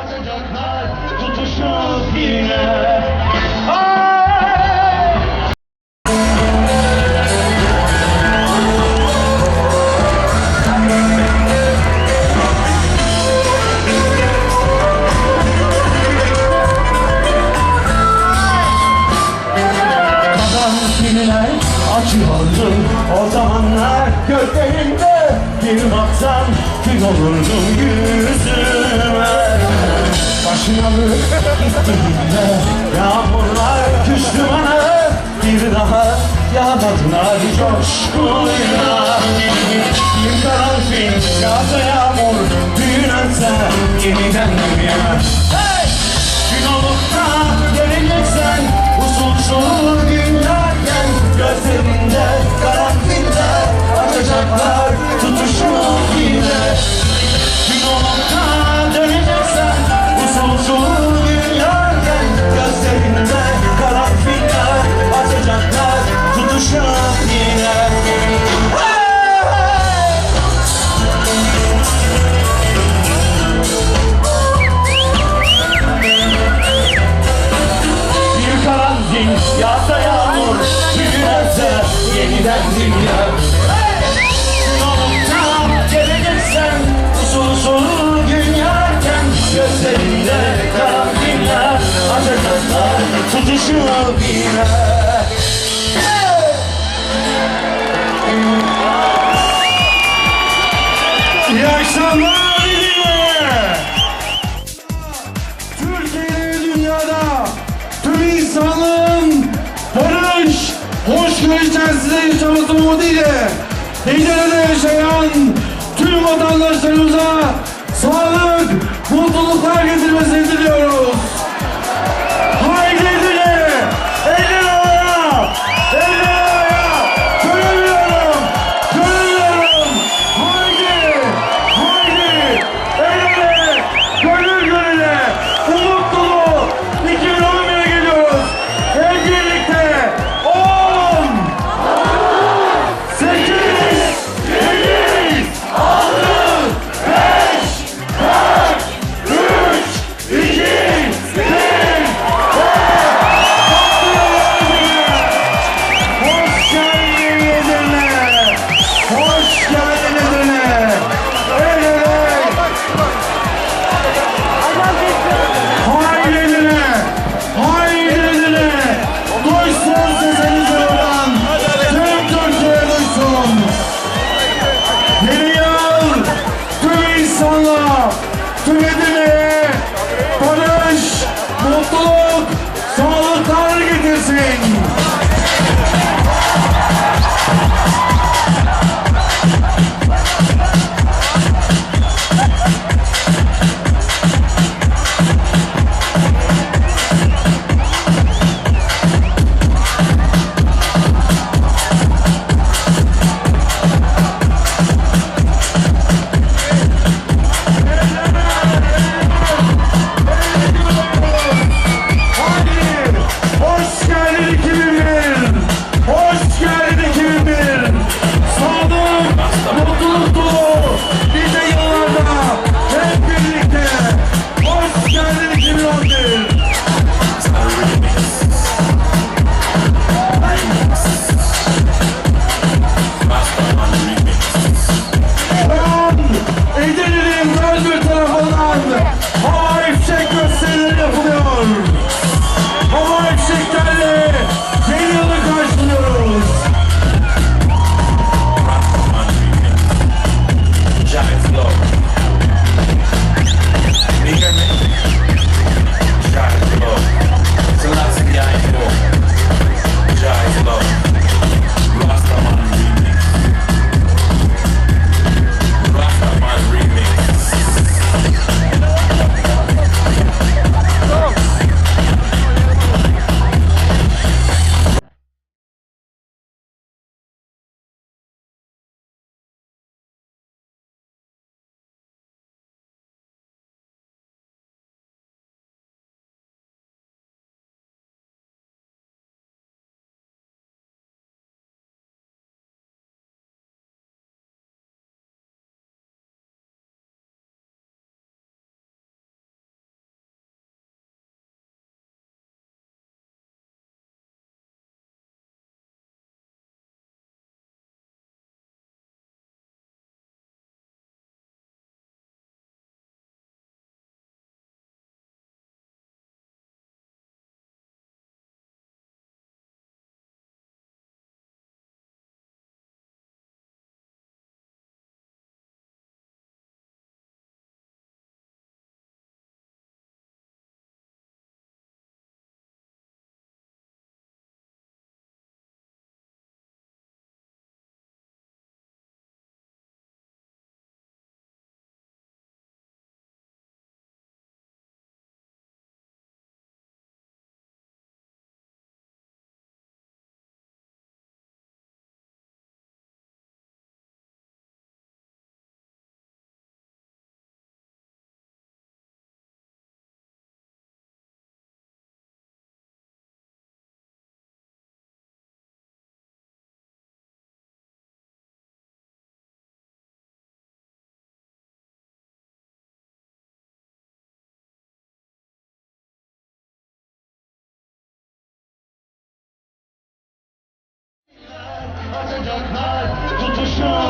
Batacaklar tutuşup yine. Acıyordu O zamanlar gözlerinde bir baksan kül olurdum yüzüm fırtınalı gittiğinde Yağmurlar küstü bana bir daha yağmadılar coşkuyla Bir karanfil yağsa yağmur düğün önse yeniden dünya hey! İdele'de yaşayan tüm vatandaşlarımıza sağlık Atacaklar tutuşup yine